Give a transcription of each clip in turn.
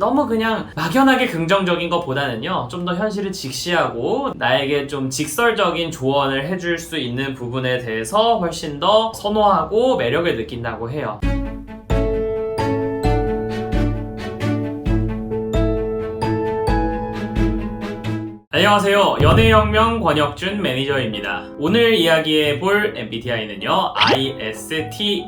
너무 그냥 막연하게 긍정적인 것보다는요, 좀 더 현실을 직시하고 나에게 좀 직설적인 조언을 해줄 수 있는 부분에 대해서 훨씬 더 선호하고 매력을 느낀다고 해요. 안녕하세요. 연애혁명 권혁준 매니저입니다. 오늘 이야기해 볼 MBTI는요, ISTP,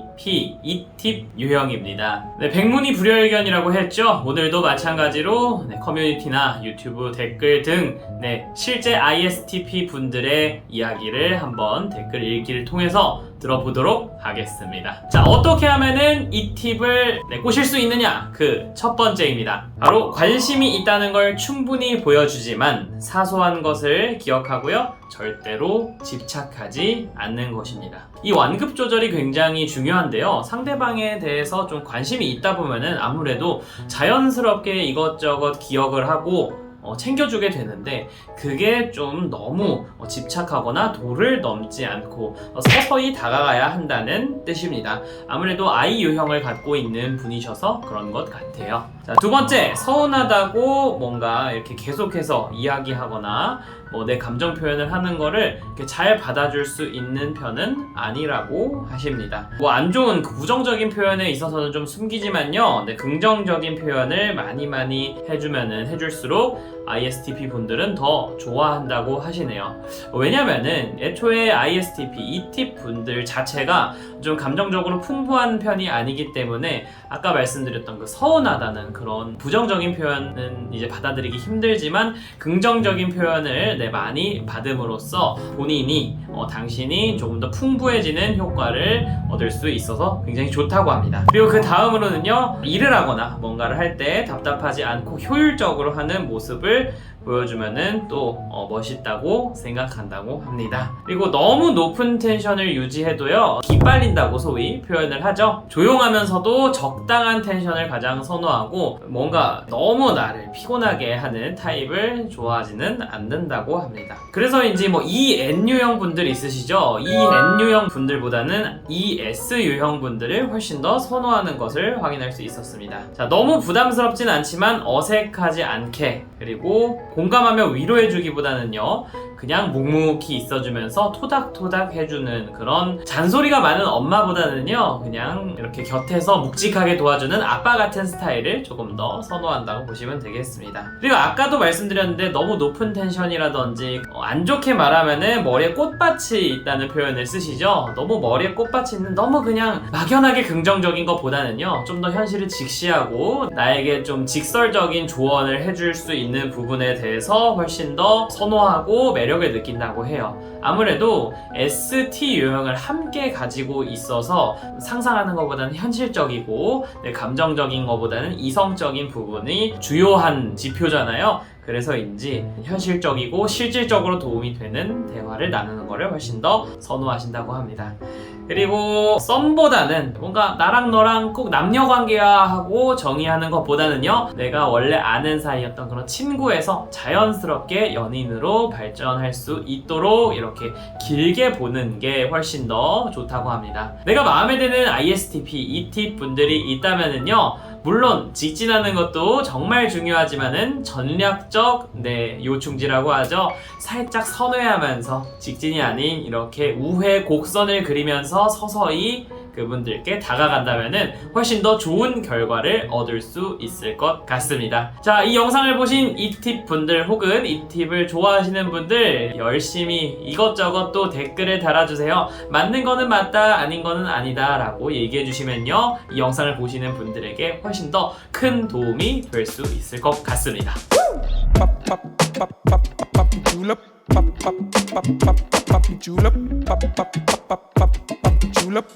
이팁 유형입니다. 네, 백문이 불여일견이라고 했죠? 오늘도 마찬가지로 네, 커뮤니티나 유튜브 댓글 등 네, 실제 ISTP 분들의 이야기를 한번 댓글 읽기를 통해서 들어보도록 하겠습니다. 자, 어떻게 하면은 이 팁을 네, 꼬실 수 있느냐? 그 첫 번째입니다. 바로 관심이 있다는 걸 충분히 보여주지만 사소한 것을 기억하고요. 절대로 집착하지 않는 것입니다. 이 완급 조절이 굉장히 중요한데요. 상대방에 대해서 좀 관심이 있다 보면은 아무래도 자연스럽게 이것저것 기억을 하고 어, 챙겨주게 되는데 그게 좀 너무 어, 집착하거나 도를 넘지 않고 어, 서서히 다가가야 한다는 뜻입니다. 아무래도 I 유형을 갖고 있는 분이셔서 그런 것 같아요. 자, 두 번째, 서운하다고 뭔가 이렇게 계속해서 이야기하거나 뭐 내 감정 표현을 하는 거를 잘 받아줄 수 있는 편은 아니라고 하십니다. 뭐 안 좋은 그 부정적인 표현에 있어서는 좀 숨기지만요. 네, 긍정적인 표현을 많이 많이 해주면은 해줄수록 ISTP 분들은 더 좋아한다고 하시네요. 왜냐면은 애초에 ISTP, ET 분들 자체가 좀 감정적으로 풍부한 편이 아니기 때문에 아까 말씀드렸던 그 서운하다는 그런 부정적인 표현은 이제 받아들이기 힘들지만 긍정적인 표현을 네, 많이 받음으로써 본인이 어, 당신이 조금 더 풍부해지는 효과를 얻을 수 있어서 굉장히 좋다고 합니다. 그리고 그 다음으로는요 일을 하거나 뭔가를 할 때 답답하지 않고 효율적으로 하는 모습 을 보여주면은 또 어, 멋있다고 생각한다고 합니다. 그리고 너무 높은 텐션을 유지해도요 기빨린다고 소위 표현을 하죠. 조용하면서도 적당한 텐션을 가장 선호하고 뭔가 너무 나를 피곤하게 하는 타입을 좋아하지는 않는다고 합니다. 그래서인지 뭐 EN유형 분들 있으시죠? EN유형 분들보다는 ES유형 분들을 훨씬 더 선호하는 것을 확인할 수 있었습니다. 자, 너무 부담스럽진 않지만 어색하지 않게 그리고 공감하며 위로해주기보다는요 그냥 묵묵히 있어주면서 토닥토닥 해주는 그런 잔소리가 많은 엄마보다는요 그냥 이렇게 곁에서 묵직하게 도와주는 아빠 같은 스타일을 조금 더 선호한다고 보시면 되겠습니다. 그리고 아까도 말씀드렸는데 너무 높은 텐션이라든지 어, 안 좋게 말하면은 머리에 꽃밭이 있다는 표현을 쓰시죠? 너무 머리에 꽃밭이 있는 너무 그냥 막연하게 긍정적인 것보다는요 좀 더 현실을 직시하고 나에게 좀 직설적인 조언을 해줄 수 있는 부분에 대해 서 훨씬 더 선호하고 매력을 느낀다고 해요. 아무래도 ST 유형을 함께 가지고 있어서 상상하는 것보다는 현실적이고 네, 감정적인 것보다는 이성적인 부분이 주요한 지표잖아요. 그래서인지 현실적이고 실질적으로 도움이 되는 대화를 나누는 것을 훨씬 더 선호하신다고 합니다. 그리고 썸보다는 뭔가 나랑 너랑 꼭 남녀 관계야 하고 정의하는 것보다는요 내가 원래 아는 사이였던 그런 친구에서 자연스럽게 연인으로 발전할 수 있도록 이렇게 길게 보는 게 훨씬 더 좋다고 합니다. 내가 마음에 드는 ISTP, ET 분들이 있다면은요 물론 직진하는 것도 정말 중요하지만은 전략적 네 요충지라고 하죠. 살짝 선회하면서 직진이 아닌 이렇게 우회 곡선을 그리면서 서서히 그분들께 다가간다면은 훨씬 더 좋은 결과를 얻을 수 있을 것 같습니다. 자, 이 영상을 보신 이 팁 분들 혹은 이 팁을 좋아하시는 분들 열심히 이것저것 또 댓글에 달아주세요. 맞는 거는 맞다, 아닌 거는 아니다 라고 얘기해 주시면요. 이 영상을 보시는 분들에게 훨씬 더 큰 도움이 될 수 있을 것 같습니다. julep pop pop pop julep